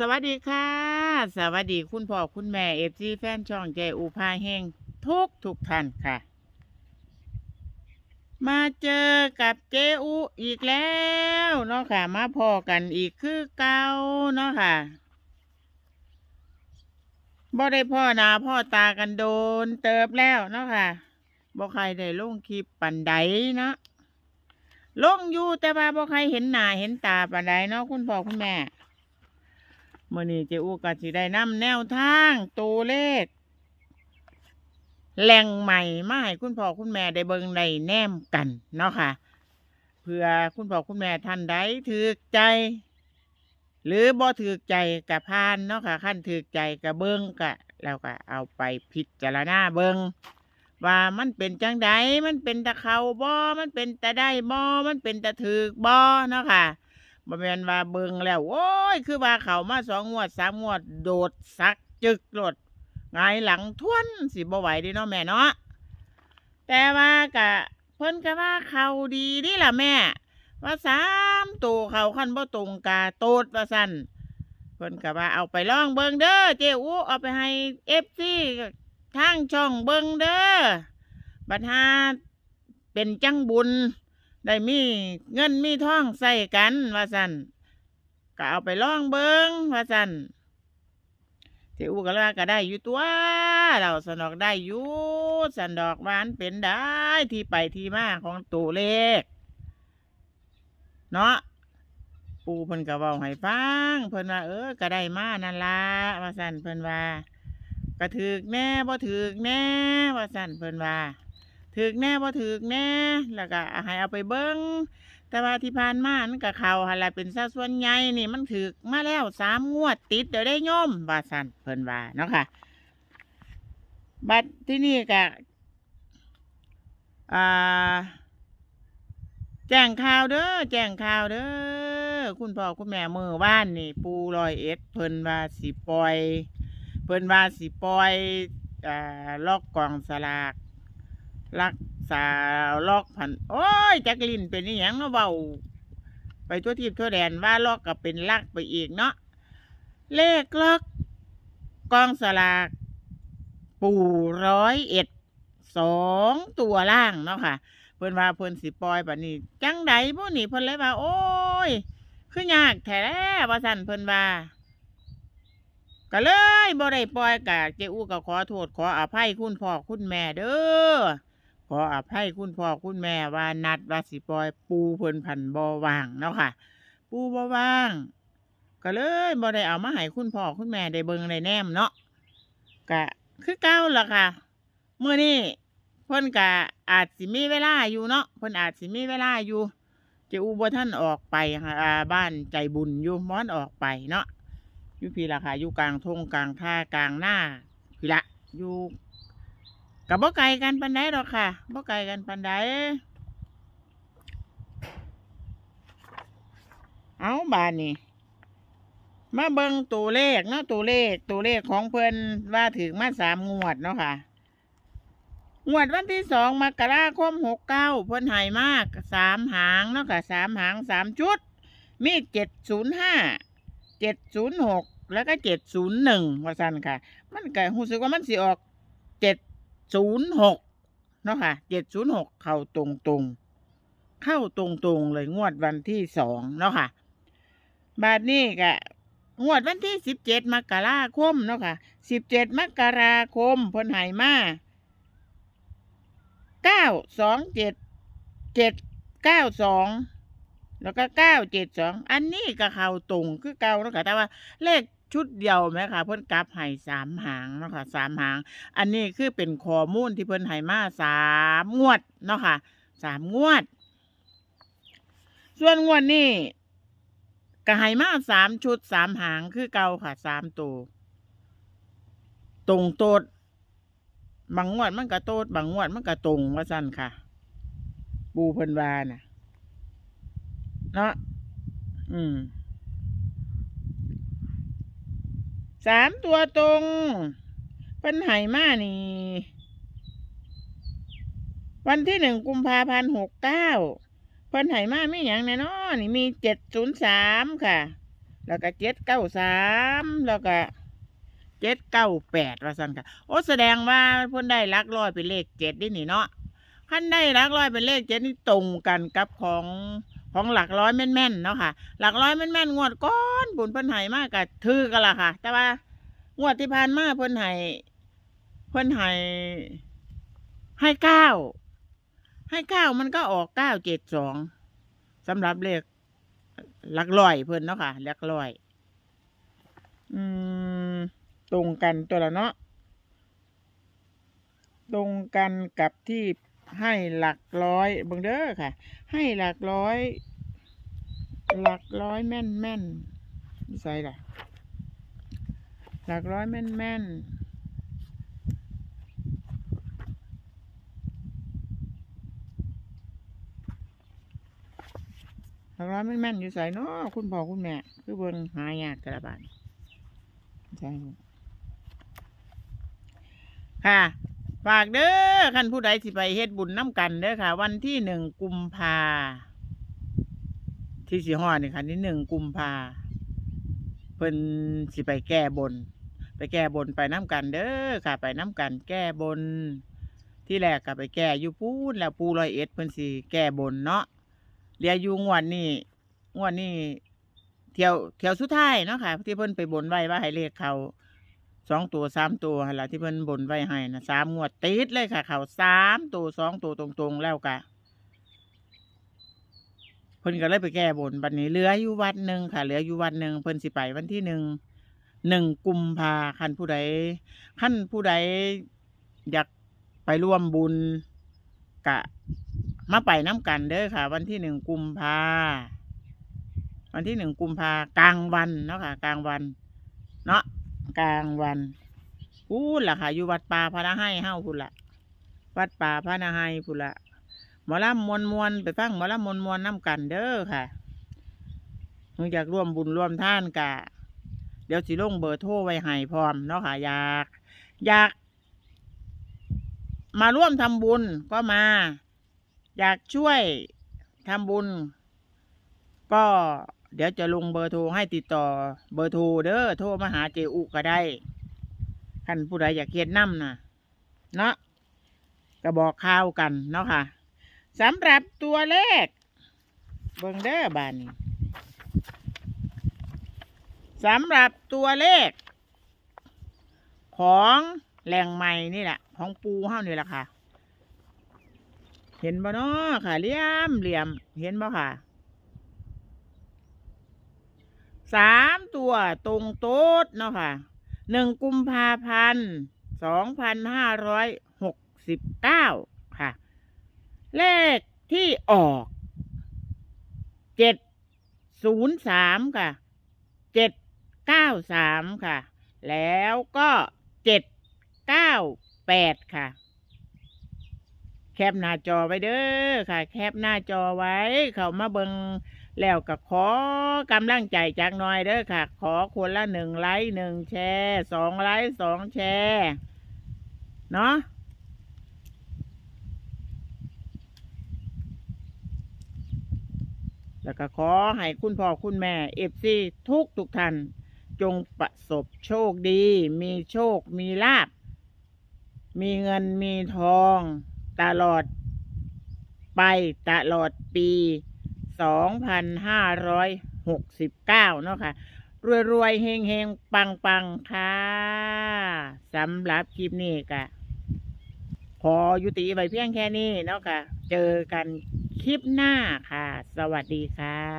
สวัสดีค่ะ สวัสดีคุณพ่อคุณแม่เอฟซีแฟนช่องใจอูพาแห้งทุกทุกท่านค่ะ มาเจอกับเจอูอีกแล้วเนาะค่ะ มาพอกันอีกคือเก่าเนาะค่ะบ่ได้พ่อนาพ่อตากันโดนเติบแล้วเนาะค่ะบ่ใครได้ลงคลิปปันใดเนาะลงอยู่แต่ว่าบ่ใครเห็นหน้าเห็นตาปันใดเนาะคุณพ่อคุณแม่ มื่อนี้เจอูก็สิได้นำแนวทางตัวเลขแหล่งใหม่มาให้คุณพ่อคุณแม่ได้เบิ่งได้แนมกันเนาะค่ะ เพื่อคุณพ่อคุณแม่ท่านใดถือใจ หรือบ่ถือใจกับพานเนาะค่ะขั้นถือใจกับเบิ่งกะแล้วก็เอาไปพิจารณาเบิ่งว่ามันเป็นจังใดมันเป็นตะเขาบ่มันเป็นตะได้บ่มันเป็นตะถือบ่เนาะค่ะ บ่แมนว่าเบิ่งแล้ว โอ้ย คือว่าเขามาสองงวดสามงวด โดดซักจึกโลดหงายหลังทวนสิบ่ไหวดิเนาะแม่เนาะแต่ว่ากะเพิ่นก็ว่าเขาดีนี่ล่ะแม่ ว่าสามตัวเขาคันบ่ตรงกาโตดว่าซั่นเพิ่นก็ว่าเอาไปล่องเบิ่งเด้อเจ้อูเอาไปให้ FC ทางช่องเบิ่งเด้อบัดหาเป็นจังบุญ ได้มีเงินมีท่องใส่กันว่าสันก็เอาไปล่องเบิงว่าสันเทอูก็เลยว่าก็ได้อยู่ตัวเราสนอกได้อยู่สันดอกหวานเป็นได้ที่ไปที่มาของตัวเลข เนาะปูเพิ่นก็เว้าให้ฟังเพิ่นว่าเออก็ได้มานั่นละว่าสันเพิ่นว่าก็ถือแน่บ่ถือแน่ว่าสันเพิ่นว่า ถึกแน่บ่าถึกแน่ แล้วก็ให้เอาไปเบิ้งแต่ว่าที่ผ่านมามันก็เขาหันละเป็นซะส่วนใหญ่นี่มันถึกมาแล้วสามงวดติดเดี๋ยวได้ย่อมว่าสันเพิ่นว่าเนาะค่ะ บัดที่นี่ก็อ่าแจ้งข่าวเด้อแจ้งข่าวเด้อคุณพ่อคุณแม่มือบ้านนี่ ปูรอยเอ็ดเพิ่นว่าสิปล่อย เพิ่นว่าสิปล่อยอ่าล็อกกล่องสลาก รักษาลอกพันโอ้ยจักลินเป็นอหยังเนาะเบาไปทั่วทิพย์ทั่วแดนว่าลอกก็เป็นลักไปอีกเนาะเลขล็อกกองสลากปู่ร้อยเอ็ดสองตัวล่างเนาะค่ะ เพิ่นว่าเพิ่นสิปล่อยบัดนี้จังใดพวกนี้เพิ่นเลยว่า โอ้ยคือยากแท้ว่าสั่นเพิ่นว่าก็เลยบ่ได้ปล่อยกะเจ้อู้ก็ขอโทษขออภัยคุณพ่อคุณแม่เด้อ ขออภัยคุณพ่อคุณแม่ว่านัดว่าสิปล่อย ปูเพิ่นพันบ่ว่างเนาะค่ะ ปูบ่ว่าง ก็เลยบ่ได้เอามาให้คุณพ่อคุณแม่ได้เบิ่งได้แนมเนาะก็คือเก่าล่ะค่ะเมื้อนี้เพิ่นก็อาจสิมีเวลาอยู่เนาะเพิ่นอาจสิมีเวลาอยู่เจ้าอูบ่ท่านออกไปค่ะอ่าบ้านใจบุญอยู่ม้อนออกไปเนาะอยู่พี่ล่ะค่ะอยู่กลางทงกลางท่ากลางหน้าพี่ละอยู่ กับบ่ไกลกันปันไดหรอกค่ะบ่ไกลกันปันไดเอาบานนี่มาเบิ่งตัวเลขเนาะตัวเลขตัวเลขของเพิ่อนว่าถึงมาสามงวดเนาะค่ะ งวดวันที่สองมกราคมหกเก้าเพิ่อนหายมากสามหางเนาะค่ะสามหางสามชุด มีเจ็ดศูนย์ห้าเจ็ดศูนย์หกแล้วก็เจ็ดศูนย์หนึ่งว่าซั่นค่ะ มันก็รู้สึกว่ามันสิออก ศูนย์หกเนาะค่ะเจ็ดศูนย์หกเข้าตรงตรงเข้าตรงตรงเลยงวดวันที่สองเนาะค่ะ บาทนี้ก็งวดวันที่สิบเจ็ดมกราคมเนาะค่ะสิบเจ็ดมกราคมพนหายมาเก้าสองเจ็ดเจ็ดเก้าสองแล้วก็เก้าเจ็ดสองอันนี้ก็เข้าตรงคือเก่าเนาะค่ะแต่ว่าเลข ชุดเดียวไหมคะเพิ่นกลับให้สามหางเนาะค่ะสามหาง อันนี้คือเป็นข้อมูลที่เพิ่นให้มาสามงวดเนาะค่ะสามงวด ส่วนงวดนี้ก็ให้มาสามชุดสามหางคือเก่าค่ะสามตัวตรงโตดบางงวดมันก็โตดบางงวดมันก็ตรงว่าสั้นค่ะ ปูเพิ่นวาน่ะ เนาะอืม สามตัวตรงเป็นไหมานี่ วันที่หนึ่งกุมภาพันธ์หกเก้าเพิ่นไหมาไม่อย่างแน่นอนนี่มีเจ็ดศูนย์สามค่ะ แล้วก็เจ็ดเก้าสามแล้วก็เจ็ดเก้าแปดว่าสั่นค่ะ โอ้แสดงว่าเพิ่นได้หลักร้อยเป็นเลขเจ็ดนี่นี่เนาะขั้นได้หลักร้อยเป็นเลขเจ็ดนี่ตรงกันกับของ ของหลักร้อยแม่นๆเนาะค่ะ หลักร้อยแม่นๆงวดก้อนบุญเพิ่นให้มากกับถือกันละค่ะ แต่ว่างวดที่ผ่านมาเพิ่นให้เพิ่นให้ให้เก้าให้เก้ามันก็ออกเก้าเจ็ดสองสำหรับเลขหลักร้อยเพิ่นเนาะค่ะหลักร้อย อืม ตรงกันตัวละเนาะตรงกันกับที่ ให้หลักร้อยบิ่งเด้อค่ะ ให้หลักร้อย หลักร้อยแม่นแม่นใส่ละหลักร้อยแม่นแม่นหลักร้อยแม่นแม่นอยู่ใส่เนาะคุณพ่อคุณแม่ คือเบิ่งหายากกระบาดใช่ค่ะ ฝากเด้อคันผู้ใดสิไปเฮ็ดบุญน้ำกันเด้อค่ะ วันที่หนึ่งกุมภาที่สิฮอดนี่ค่ะนี่หนึ่งกุมภาเพิ่นสิไปแก้บน ไปแก้บนไปน้ำกันเด้อค่ะ ไปน้ำกันแก้บน ที่แรกก็ไปแก้อยู่พูนแล้วปูรอยเอ็ดเพิ่นสิแก้บนเนาะเรียอยู่งวดนี้งวดนี้เที่ยวเที่ยวสุดท้ายเนาะค่ะที่เพิ่นไปบนไว้ว่าให้เลขเขา สองตัวสามตัวหั่นล่ะที่เพิ่นบนไว้ให้นะสามงวดติดเลยค่ะ เขาสามตัวสองตัวตรงๆแล้วกะเพิ่นก็เลยไปแก้บนบัดนี้เหลืออยู่วัดหนึ่งค่ะเหลืออยู่วัดหนึ่งเพิ่นสิไปวันที่หนึ่งหนึ่งกุมภาคันผู้ใดขั้นผู้ใดอยากไปร่วมบุญกะมาไปน้ำกันเด้อค่ะ วันที่หนึ่งกุมภาวันที่หนึ่งกุมภากลางวันเนาะค่ะ กลางวัน เนาะ กลางวันพูดล่ะค่ะ อยู่วัดป่าพระนาให้เฮ้าพูดละวัดป่าพระนาให้พูดละหมอลำมวนมวนไปฟังหมอลำมวนมวนน้ำกันเด้อค่ะเนื่องจากร่วมบุญร่วมท่านกะ เดี๋ยวสิลงเบอร์โทรไว้ให้พร้อมเนาะค่ะ อยาก อยาก มาร่วมทำบุญก็มา อยากช่วยทำบุญ ก็ เดี๋ยวจะลงเบอร์โทรให้ติดต่อเบอร์โทรเด้อโทรมาหาเจอุก็ได้ท่านผู้ใดอยากเขียนน้ำนะเนาะก็บอกข่าวกันเนาะค่ะสำหรับตัวเลขเบิ่งเด้อบานนี้สำหรับตัวเลข ของแหล่งใหม่นี่แหละ ของปูเฮานี่แหละค่ะ เห็นบ่เนาะค่ะเหลี่ยมเหลี่ยมเห็นบ่ค่ะ สามตัวตรงโต๊ดเนาะค่ะหนึ่งกุมภาพันธ์สองพันห้าร้อยหกสิบเก้าค่ะ เลขที่ออกเจ็ดศูนย์สามค่ะเจ็ดเก้าสามค่ะ แล้วก็เจ็ดเก้าแปดค่ะ แคปหน้าจอไว้เด้อค่ะ แคปหน้าจอไว้ เขามาเบิง แล้วก็ขอกำลังใจจากหน่อยเด้อค่ะ ขอคนละหนึ่งไลค์หนึ่งแชร์สองไลค์สองแชร์เนาะแล้วก็ขอให้คุณพ่อคุณแม่เอฟซีทุกทุกท่านจงประสบโชคดี มีโชค มีลาบ มีเงินมีทอง ตลอดไปตลอดปี สองพันห้าร้อยหกสิบเก้าเนาะค่ะ รวยรวยๆเฮงเฮงปังปังค่ะสำหรับคลิปนี้ก็ขอยุติไปเพียงแค่นี้เนาะค่ะ เจอกันคลิปหน้าค่ะ สวัสดีค่ะ